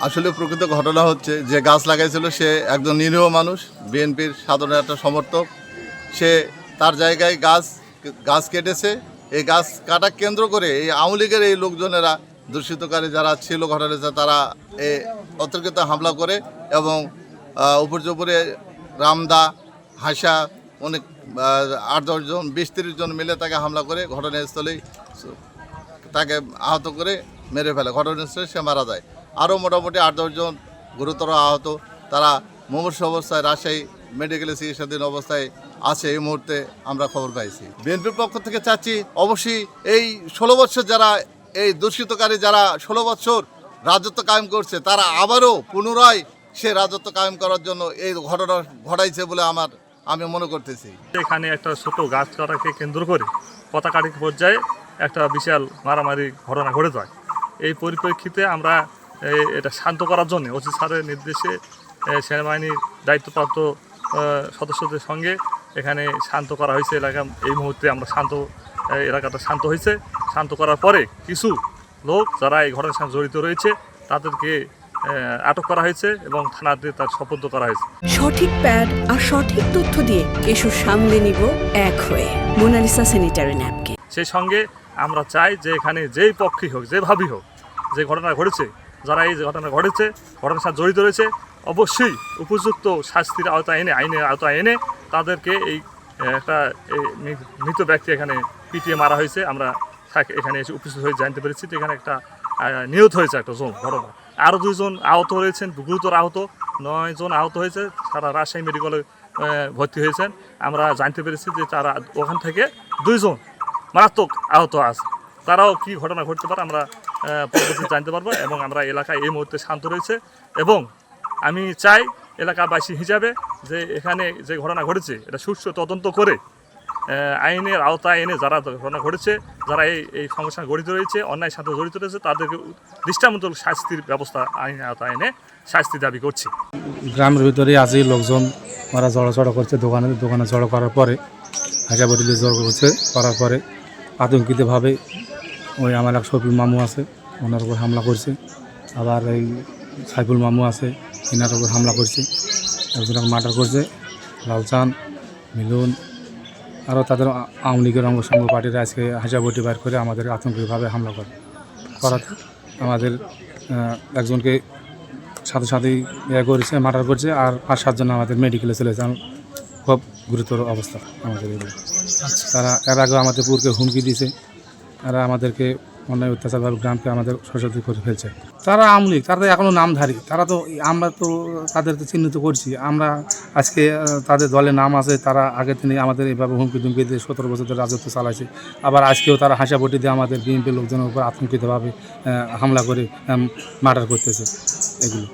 আসলে প্রকৃত ঘটনা হচ্ছে যে গাছ লাগাইছিল সে একজন নিরীহ মানুষ বিএনপির সাধারণ একটা সমর্থক। সে তার জায়গায় গাছ গাছ কেটেছে। এই গাছ কাটা কেন্দ্র করে এই আওয়ামী লীগের এই লোকজনেরা দূষিতকারী যারা ছিল ঘটনাতে তারা এ অতর্কিত হামলা করে এবং আহ, উপরে উপরে রামদা হাসা অনেক আট দশজন বিশ তিরিশ জন মিলে তাকে হামলা করে ঘটনাস্থলেই তাকে আহত করে মেরে ফেলে। ঘটনাস্থলে সে মারা যায়। আরও মোটামুটি আট দশজন গুরুতর আহত। তারা মুমূর্ষ অবস্থায় রাজশাহী মেডিকেলে চিকিৎসাধীন অবস্থায় আছে। এই মুহূর্তে আমরা খবর পাইছি। বিএনপির পক্ষ থেকে চাচ্ছি অবশ্যই এই ষোলো বছর যারা, এই দূষিতকারী যারা ষোলো বছর রাজত্ব কায়েম করছে, তারা আবারও পুনরায় সে রাজত্ব কায়েম করার জন্য এই ঘটনা ঘটাইছে বলে আমার, আমি মনে করতেছি। এখানে একটা ছোট গাছ কাটাকে কেন্দ্র করে পতাকাটি পর্যায়ে একটা বিশাল মারামারি ঘটনা ঘটে যায়। এই পরিপ্রেক্ষিতে আমরা এটা শান্ত করার জন্য ওসি স্যারের নির্দেশে সেনাবাহিনীর দায়িত্বপ্রাপ্ত সদস্যদের সঙ্গে এখানে শান্ত করা হয়েছে এলাকা। এই মুহূর্তে আমরা শান্ত এলাকাটা শান্ত হয়েছে। শান্ত করার পরে কিছু লোক যারা এই ঘটনার সঙ্গে জড়িত রয়েছে তাদেরকে আটক করা হয়েছে এবং থানাতে তার শপথ করা হয়েছে। সঠিক প্যাড আর সঠিক তথ্য দিয়ে কেশু সামলে নিব এক হয়ে। মোনালিসা স্যানিটারি ন্যাপকিন সেই সঙ্গে আমরা চাই যে এখানে যেই পক্ষই হোক যেভাবেই হোক যে ঘটনা ঘটেছে যারা এই ঘটনা ঘটেছে, ঘটনার সাথে জড়িত রয়েছে, অবশ্যই উপযুক্ত শাস্তির আওতায় এনে, আইনের আওতায় এনে তাদেরকে এই একটা এই মৃত ব্যক্তি এখানে পিটিয়ে মারা হয়েছে। আমরা এখানে এসে উপস্থিত হয়ে জানতে পেরেছি এখানে একটা নিহত হয়েছে একটা জন ঘটনা। আরও দুইজন আহত রয়েছেন গুরুতর আহত, নয় জন আহত হয়েছে সারা রাজশাহী মেডিকেলে ভর্তি হয়েছেন। আমরা জানতে পেরেছি যে তারা ওখান থেকে দুইজন মারাত্মক আহত আছে। তারাও কি ঘটনা ঘটতে পারে আমরা আহ, পরবর্তীতে জানতে পারব এবং আমরা এলাকায় এই মুহূর্তে শান্ত রয়েছে এবং আমি চাই এলাকাবাসী হিসাবে যে এখানে যে ঘটনা ঘটেছে এটা সুষ্ঠু তদন্ত করে আইনের আওতায় এনে যারা ঘটনা ঘটেছে যারা এই এই সমস্যা জড়িত রয়েছে অন্যায় সাথে জড়িত রয়েছে তাদেরকে দৃষ্টান্তমূলক শাস্তির ব্যবস্থা আইনের আওতায় এনে শাস্তি দাবি করছি। গ্রামের ভিতরে আজই লোকজন ওরা জড়ো করছে দোকানে দোকানে জড়ো করার পরে হাজা বডিলে জড়ো করছে করার পরে আতঙ্কিতভাবে ওই আমার এক শফিল মামু আছে ওনার উপর হামলা করছে। আবার এই সাইফুল মামু আছে এনার উপর হামলা করছে। একজনকে মার্ডার করছে লালচান মিলন আরও তাদের আওয়ামী লীগের অঙ্গ সঙ্গ পার্টিরা আজকে হাজা বটি বার করে আমাদের আতঙ্কিকভাবে হামলা করে। করাতে আমাদের একজনকে সাথে সাথেই ইয়ে করেছে মার্ডার করছে আর পাঁচ সাতজন আমাদের মেডিকেলে চলে যান খুব গুরুতর অবস্থা আমাদের এগুলো তারা এর আগে আমাদের পুরকে হুমকি দিয়েছে। তারা আমাদেরকে অন্যায় অত্যাচারভাবে গ্রামকে আমাদের সশস্ত্র করে ফেলছে। তারা আমলিক তারা তো এখনও নামধারী। তারা তো আমরা তো তাদের তো চিহ্নিত করছি। আমরা আজকে তাদের দলে নাম আছে, তারা আগে থেকে আমাদের এইভাবে হুমকি ধুমকি দিয়ে সতেরো বছর ধরে রাজত্ব চালাইছে। আবার আজকেও তারা হাসাপটি দিয়ে আমাদের বিএনপি লোকজনের উপর আতঙ্কিতভাবে হামলা করে মার্ডার করতেছে। এগুলো।